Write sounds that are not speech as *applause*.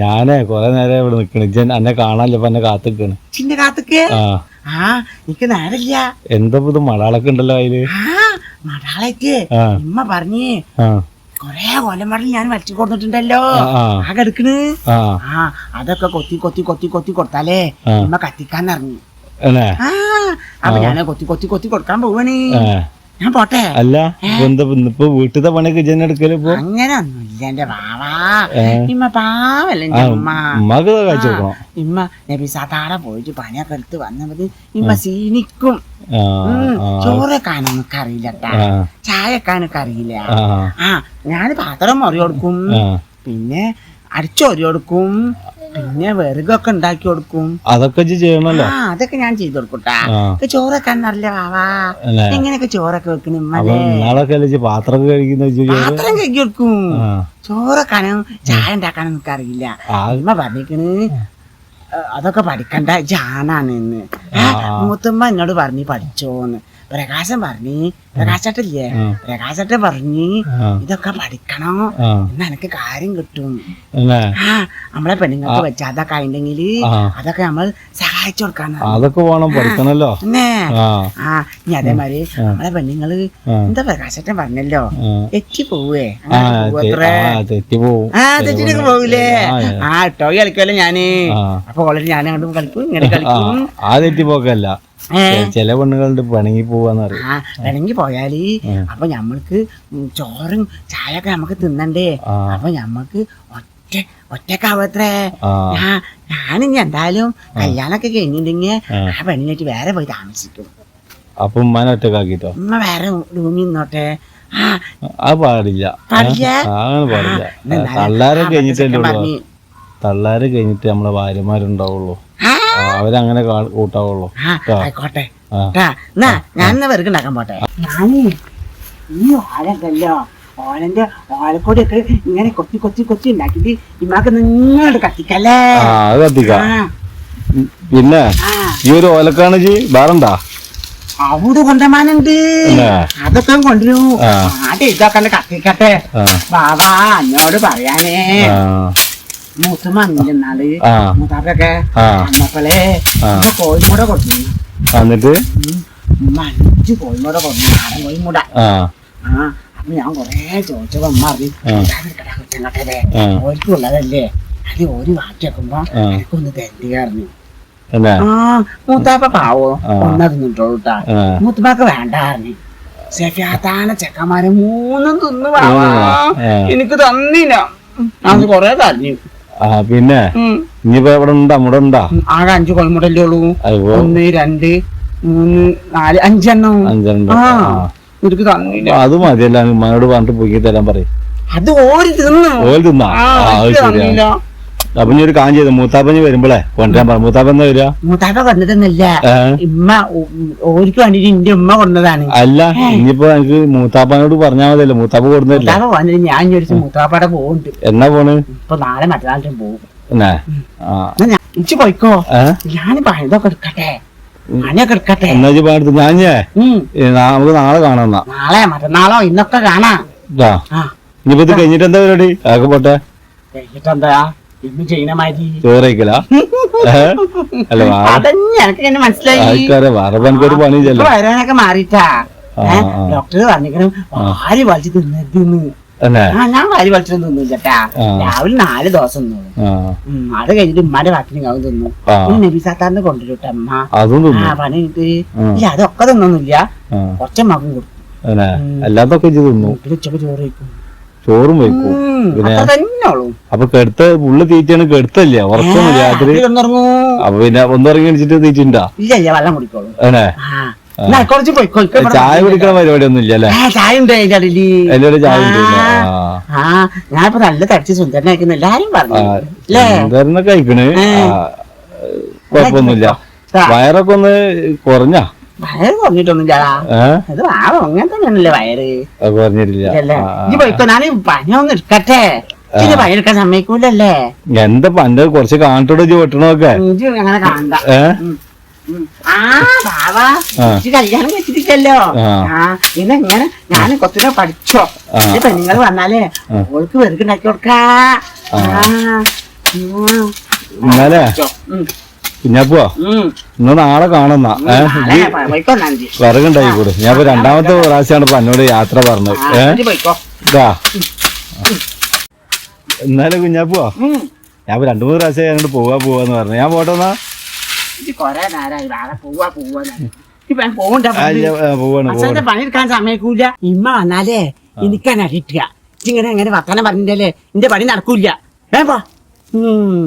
ഞാനേ കൊറേ നേരം ഇവിടെ നിക്കണ്. ഇജ്ജ് എന്നെ കാണാനില്ല എന്നെ കാത്തിക്കണ്. ചിന്റെ കാത്തുക്ക്? ആ. എനിക്ക് നേരല്ല എന്താ ഇത് മടാളൊക്കെ ഉണ്ടല്ലോ അതിൽ? ആ ഉമ്മ പറഞ്ഞ് കൊറേ കൊലമടൽ ഞാൻ വലിച്ചു കൊടുത്തിട്ടുണ്ടല്ലോ ആ, എടുക്കണ്. ആ. അതൊക്കെ കൊത്തി കൊത്തി കൊത്തി കൊത്തി കൊടുത്താലേ ഉമ്മ കത്തിക്കാൻ ഇറങ്ങി. അപ്പൊ ഞാൻ കൊത്തി കൊത്തി കൊത്തി കൊടുക്കാൻ പോവാണ്. ഞാൻ പോട്ടെ? അല്ല ഇപ്പൊ വീട്ടിലത്തെ പണിയൊക്കെ ഇജ്ജന്നെ എടുക്കൽ ഇപ്പൊ? അങ്ങനെ ഒന്നുമില്ല എന്റെ ബാവാ ഇമ്മ പാവല്ലേ ഉമ്മക്ക് കാഴ്ച ഇമ്മ നബിസാത്താടെ പോയിട്ട് പണിയൊക്കെ എടുത്ത് വന്നത് ഇമ്മ സീനിക്കും ചോറ് കാണാനൊക്കെ അറിയില്ലട്ടാ ആ. ചായക്കാനൊക്കെ അറിയില്ല ആ. ആ. ഞാൻ പാത്രം മറി കൊടുക്കും പിന്നെ അടിച്ചോരി കൊടുക്കും. പിന്നെ വെറുകൊക്കെ ഉണ്ടാക്കി കൊടുക്കും. അതൊക്കെ ചെയ്യണല്ലോ. ആ അതൊക്കെ ഞാൻ ചെയ്തു കൊടുക്കൂട്ടാ. ചോറൊക്കെ അറിയില്ല വാവാ. എങ്ങനെയൊക്കെ ചോറൊക്കെ വെക്കണ ഇജ്ജ് കഴിക്കുന്ന പാത്രം കഴുകി കൊടുക്കും. ചോറൊക്കാനും ചായ ഉണ്ടാക്കാനും നിനക്കറിയില്ല അമ്മ പറഞ്ഞിക്കണ് അതൊക്കെ പഠിക്കണ്ട ജാനാണ് എന്ന് ആ. മൂത്തുമ്മ എന്നോട് പറഞ്ഞു പഠിച്ചോന്ന്. പ്രകാശം പറഞ്ഞു പ്രകാശട്ടില്ലേ? പ്രകാശട്ട് പറഞ്ഞു ഇതൊക്കെ പഠിക്കണോ. എന്നാ എനിക്ക് കാര്യം കിട്ടും. ആ നമ്മളെ പെണ്ണുങ്ങൾക്ക് വെച്ച അതൊക്കെ ഉണ്ടെങ്കിൽ അതൊക്കെ നമ്മൾ സഹായിച്ചു കൊടുക്കാന്ന് അതൊക്കെ വേണം പഠിക്കണല്ലോ. ആ. ഇനി അതേമാതിരി നമ്മളെ പെണ്ണുങ്ങൾ എന്താ പ്രകാശട്ടൻ പറഞ്ഞല്ലോ? തെറ്റി പോവേ. ആ അങ്ങനെ തെ- പോവത്രേ. ആ, തെറ്റി പോവും. ആ തെറ്റിനൊക്കെ പോകൂലേ ആ, ആ. ഇട്ടോ കളിക്കുമല്ലോ ഞാൻ. അപ്പൊ ഓൾറെഡി ഞാൻ അങ്ങോട്ടും കളിക്കും ഇങ്ങനെ കളിക്കും. ആ തെറ്റി പോക്കല്ല. ചില പെണ്ണുകളുണ്ട് പിണങ്ങി പോവാന്ന് അറിയാം പോയാൽ. അപ്പൊ ഞമ്മൾക്ക് ചോറും ചായ ഒക്കെ നമുക്ക് തിന്നണ്ടേ അപ്പൊ ഞമ്മക്ക് ഒറ്റ ഒറ്റക്കാവത്രേ ഞാനിനി എന്തായാലും കല്യാണൊക്കെ കഴിഞ്ഞിട്ടുണ്ടെങ്കിൽ ആ. പെണ്ണിനായിട്ട് വേറെ പോയി താമസിക്കും. അപ്പൊ ഉമ്മാനെ ഒറ്റക്കാക്കിട്ടോ? ഉമ്മ വേറെ റൂമിൽ നിന്നോട്ടെ. ആ. അത് പാടില്ല. പാടില്ല? അങ്ങനെ തള്ളാരെ കഴിഞ്ഞിട്ടേ തള്ളാരെ കഴിഞ്ഞിട്ട് നമ്മളെ ഭാര്യമാരുണ്ടാവുള്ളൂ. അവരങ്ങനെ കൂട്ടാവുള്ളൂ. ആയിക്കോട്ടെ. എന്നാ ഞാൻ എന്നാ വെറുതെ ഉണ്ടാക്കാൻ പോട്ടെ. ഞാനേ ഈ ഓലക്കല്ലോ ഓലന്റെ ഓലക്കൊടിയൊക്കെ ഇങ്ങനെ കൊത്തി കൊത്തി കൊത്തി ഉണ്ടാക്കിട്ട് ഇമാക്ക് നിങ്ങളോട് കത്തിക്കല്ലേ? ആ അത് കത്തിക്കാം. പിന്നെ ഈ ഒരു ഓലക്കാണ് ജി വേറെണ്ടാ അവിടെ കൊണ്ടമാനുണ്ട്? അതൊക്കെ കൊണ്ടുവരൂ. ആട്ടെ ആദ്യം ഇതൊക്കെ കത്തിക്കട്ടെ. ബാബാ എന്നോട് പറയാനേ. മൂത്താപ്പൊക്കെ അന്നപ്പോളേ. കോഴിമൂട കൊടുത്തു. എന്നിട്ട്? അഞ്ച് കോഴിമൂട കൊടുത്തു. നാടൻ കോഴിമൂട. ആ. ആ അപ്പൊ ഞാൻ കൊറേ ചോദിച്ചപ്പോ അമ്മ അറിയും ഓർക്കുള്ളതല്ലേ? അത് ഒരു മാറ്റി വെക്കുമ്പോ ആ. എനിക്കൊന്ന് തരണ്ടിയായിരുന്നു അല്ലേ ആ മൂത്താപ്പ പാവോ? ആ. ഒന്നതിന്നിട്ടോട്ടാ ആ. മൂത്തപ്പാക്ക് വേണ്ടായിരുന്നു സെഫിയാത്താന ചെക്കന്മാരെ മൂന്നും തിന്നു എനിക്ക് തന്നില്ല. അത് കൊറേ തരഞ്ഞു ആ പിന്നെ. ഇനിയിപ്പോ ഇവിടെ ഉണ്ടാ? ഇവിടെ ഉണ്ടാ? ആകെ അഞ്ചു കൊൽമുടല്ലേ ഉള്ളൂ. ഒന്ന് രണ്ട് മൂന്ന് നാല് അഞ്ചെണ്ണം. അഞ്ചെണ്ണം. ആ തന്നില്ല. അത് മതിയല്ല. ഉമ്മയോട് പറഞ്ഞിട്ട് പൊക്കി തരാൻ പറയും. അത് ഓര് തിന്നു? ഓര് തിന്നാ? തന്നില്ല. അപ്പൊ ഇനി ഒരു ചെയ്തു? മൂത്താപ്പഞ്ഞ് വരുമ്പോളേ കൊണ്ടുവരാൻ പറ. മൂത്താപ്പ എന്താ വരിക? മൂത്താപ്പ കൊണ്ടതെന്നല്ല ഇമ്മ ഓർക്ക് വേണ്ടിട്ട് എന്റെ ഉമ്മ കൊണ്ടതാണ് അല്ല ഇനിയിപ്പോ എനിക്ക് മൂത്താപ്പനോട് പറഞ്ഞാൽ മതിയല്ലോ. മൂത്താപ്പ കൊടുത്തില്ല വന്നിട്ട് ഞാൻ ചോദിച്ചു മൂത്താപ്പയുടെ പോകുന്നുണ്ട് എന്നാ പോണ്? ഇപ്പൊ നാളെ മറ്റന്നാളും പോകും. ഞാൻ പോയിക്കോ. ഞാൻ പഴയതൊക്കെ എടുക്കട്ടെ. എന്നാ പാടത്ത് നാ- നമുക്ക് നാളെ കാണാം നാളെ മറ്റന്നാളോ ഇന്നൊക്കെ കാണാം. ഇനിയിപ്പോ ഇത് കഴിഞ്ഞിട്ട് എന്താ പരിപാടി? ആകെ പോട്ടെ. ഇന്ന് *laughs* ആൾക്കാരെ വേറെ എനിക്കൊരു പണി വരാനൊക്കെ മാറിട്ടാ. ഡോക്ടർ പറഞ്ഞിരിക്കണം വാരി വലിച്ചു തിന്നരുതെന്ന്. ഞാൻ വാരി വലിച്ചൊന്നും തിന്നില്ലട്ടാ. രാവിലെ നാല് ദിവസം തിന്നു. അത് കഴിഞ്ഞിട്ട് ഉമ്മാന്റെ വാക്കിന് ഞാൻ തിന്നു. നബിസാത്താറിന് കൊണ്ടുവരട്ടെ അമ്മ പണി. ഇല്ല അതൊക്കെ തിന്നൊന്നുമില്ല. കുറച്ചമ്മക്കും കൊടുക്കും. അല്ലേ ഉം. അല്ലാത്തൊക്കെ ഇജ്ജ് തിന്നു. പിന്നെ ഉച്ചയ്ക്ക് ചോറ് കഴിക്കും. ചോറും വയ്ക്കും. ഉം, പിന്നെ? അപ്പൊ കെടുത്ത പുള്ളി തീറ്റയാണ് കെടുത്തല്ലേ? ഉറക്കം രാത്രി അപ്പൊ പിന്നെ ഒന്നിറങ്ങി അടിച്ചിട്ട് തീറ്റുണ്ടാ? അല്ലേ ചായ കുടിക്കണ പരിപാടി ഒന്നും ഇല്ല അല്ലേ? ആ, ചായ ഉണ്ട് അതിന്റെ അടിയിൽ എല്ലാവരും ചായ കുടിക്കില്ല ആ. ഞാനിപ്പോ നല്ല തടിച്ച് സുന്ദരനായിരിക്കുന്നു എല്ലാരും പറഞ്ഞു. അല്ലേ? എന്തായിരുന്നു കഴിക്കണ് ആ, കുഴപ്പമൊന്നുമില്ല. വയറൊക്കെ ഒന്ന് കുറഞ്ഞ? വയറ് കുറഞ്ഞിട്ടൊന്നുമില്ല ഏഹ് അത് വാവ അങ്ങനെ തന്നെയാണല്ലേ വയറ്. കുറഞ്ഞിട്ടില്ല. ഇല്ലല്ലേ ആ, ആ. ഇനി പോയിക്കോ ഞാൻ പനി ഒന്ന് എടുക്കട്ടെ. ഇനി സമ്മതിക്കൂലല്ലേ? എന്താ പണ്ട് കുറച്ച് കാണിട്ടോട് വെട്ടണമൊക്കെ ഇജ്ജ് അങ്ങനെ കാണണ്ട. ആ. ഇജ്ജ് കല്യാണം വെച്ചിട്ടില്ലല്ലോ ആ. ഇന്നെങ്ങനെ ഞാൻ കൊത്തിനെ പഠിച്ചോ. ഈ പെണ്ണുങ്ങൾ വന്നാലേ ഓൾക്ക് വെറുതെ ഉണ്ടാക്കി കൊടുക്കാ. എന്നാലേ? ഉം. കുഞ്ഞാപ്പോ ഉം. ഇന്ന് നാളെ കാണുന്ന വിറകുണ്ടായി കൂടെ ഞാൻ ഇപ്പൊ രണ്ടാമത്തെ പ്രാവശ്യമാണ് ഇപ്പൊ എന്നോട് യാത്ര പറഞ്ഞത്. ആ, ഏ? ഇജ്ജ് പോയിക്കോ. ഇതാ. എന്നാലും കുഞ്ഞാപ്പോ ഞാൻ ഇപ്പൊ രണ്ടു മൂന്ന് പ്രാവശ്യം അങ്ങോട്ട് പോവാ പോവാന്ന് പറഞ്ഞു. ഞാൻ പോട്ടെന്നാ പണിയെടുക്കാൻ സമയക്കൂല. ഇമ്മ വന്നാലേ എനിക്കാണ് അറിയിക്കുക ഇങ്ങനെ അങ്ങനെ വർത്തമാനം പറഞ്ഞിട്ടല്ലേ എന്റെ പണി നടക്കൂല വേമ്പോ ഉം.